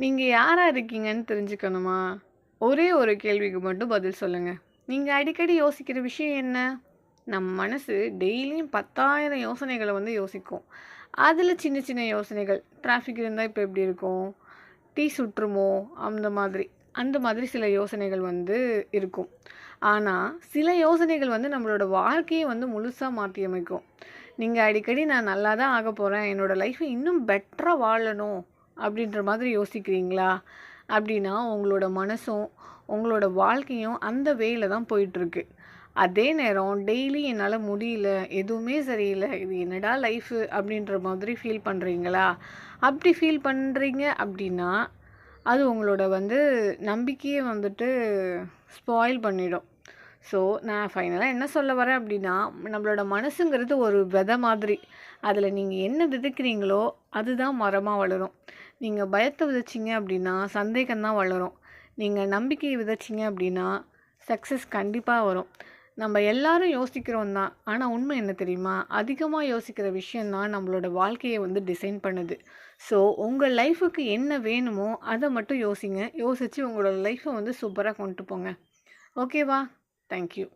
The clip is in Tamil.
நீங்க யாரா இருக்கீங்கன்னு தெரிஞ்சுக்கணுமா? ஒரே ஒரு கேள்விக்கு மட்டும் பதில் சொல்லுங்க. நீங்க அடிக்கடி யோசிக்கிற விஷயம் என்ன? நம்ம மனசு டெய்லியும் 10,000 யோசனைகள வந்து யோசிக்கும். அதுல சின்ன சின்ன யோசனைகள், டிராஃபிக் இருந்தா இப்ப எப்படி இருக்கும்? டீ சுற்றுமோ? அந்த மாதிரி. அந்த மாதிரி சில யோசனைகள் வந்து இருக்கும். ஆனா, சில யோசனைகள் வந்து நம்மளோட வாழ்க்கைய வந்து முழுசா மாத்தியமைக்கும். நீங்க அடிக்கடி நான் நல்லா தான் ஆகப்போறேன். என்னோட லைஃப இன்னும் பெட்டரா வாழணும். அப்படின்ற மாதிரி யோசிக்கிறீங்களா? அப்படின்னா, உங்களோட மனசும், உங்களோட வாழ்க்கையும் அந்த வேல தான் போயிட்டுருக்கு. அதே நேரம் டெய்லி என்னால் முடியல, எதுவுமே சரியில்லை இது என்னடா லைஃபு அப்படின்ற மாதிரி ஃபீல் பண்ணுறீங்களா அப்படி ஃபீல் பண்ணுறீங்க அப்படின்னா, அது உங்களோட வந்து நம்பிக்கையை வந்துட்டு ஸ்பாயில் பண்ணிடும். ஸோ, நான் ஃபைனலாக என்ன சொல்ல வரேன் அப்படின்னா, நம்மளோட மனசுங்கிறது ஒரு விதை மாதிரி. அதில் நீங்கள் என்ன விதைக்கிறீங்களோ, அதுதான் மரமாக வளரும். நீங்கள் பயத்தை விதைச்சீங்க அப்படின்னா, சந்தேகம் தான் வளரும். நீங்கள் நம்பிக்கையை விதைச்சீங்க அப்படின்னா, சக்ஸஸ் கண்டிப்பாக வரும். நம்ம எல்லாரும் யோசிக்கிறோம் தான். ஆனால் உண்மை என்ன தெரியுமா? அதிகமாக யோசிக்கிற விஷயம் தான் நம்மளோட வாழ்க்கையை வந்து டிசைன் பண்ணுது. ஸோ, உங்கள் லைஃபுக்கு என்ன வேணுமோ, அதை மட்டும் யோசிங்க. யோசித்து உங்களோட லைஃப்பை வந்து சூப்பராக கொண்டு போங்க. ஓகேவா? Thank you.